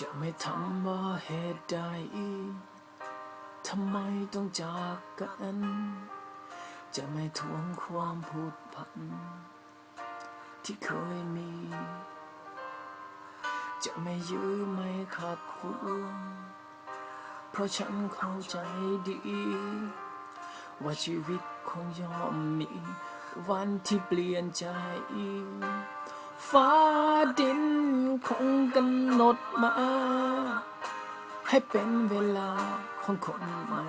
จะไม่ทำว่าเหตุใดทำไมต้องจากกัน จะไม่ทวงความผูกพัน ที่เคยมี จะไม่ยื้อไม่ขัดขวงเพราะฉันเข้าใจดี ว่าชีวิตคงยอมมี วันที่เปลี่ยนใจ ฟ้าดิน คงกำหนดมา ให้เป็นเวลาของคนใหม่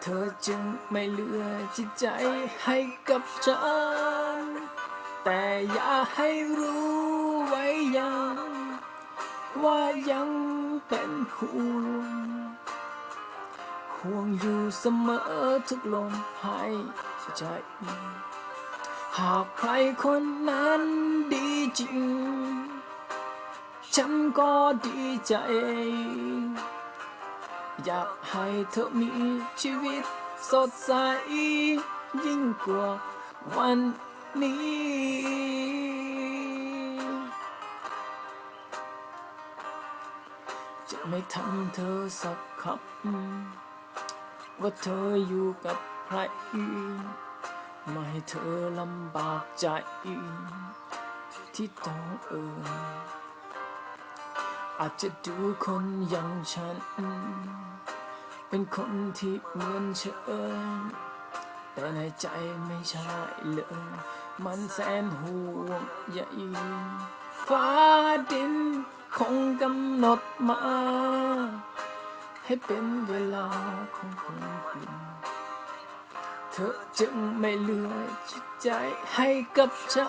เธอจึงไม่เหลือจิตใจให้กับฉัน แต่อย่าให้รู้ไว้ยัง ว่ายังเป็นห่วงห่วงอยู่เสมอทุกลมหายใจ หากใครคนนั้นดีจริง ฉันก็ดีใจ อยากให้เธอมีชีวิตสดใส ยิ่งกว่าวันนี้ จะไม่ทำเธอสักคำว่าเธออยู่กับใคร ไม่ให้เธอลำบากใจ ที่ต้องเอ่ยอาจจะดูคนอย่างฉัน เป็นคนที่เหมือนเชยแต่ในใจไม่ใช่เลย มันแสนห่วงใยฟ้าดินคงกำหนดมา ให้เป็นเวลาของคนคุณเธ อจึงไม่เหลือจิตใจให้กับฉั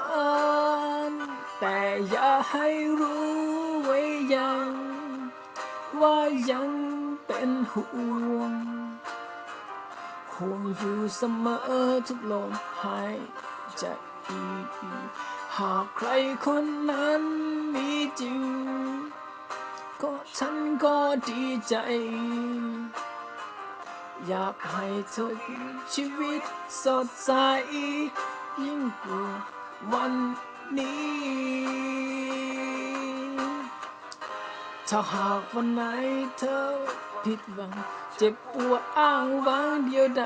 น แต่อย่าให้รู้ไว้ยัง ว่ายังเป็นห่วง ห่วงอยู่เสมอทุกลมหายใจ หากใครคนนั้นมีจริง ก็ฉันก็ดีใจ อยากให้เธอมีชีวิตสดใส ยิ่งกว่าวันนี้ ถ้าหากวันไหนเธอผิดหวัง เจ็บปวดอ้างว้างเดียวใด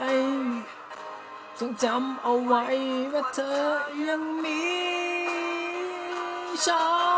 จงจำเอาไว้ว่าเธอยังมีฉัน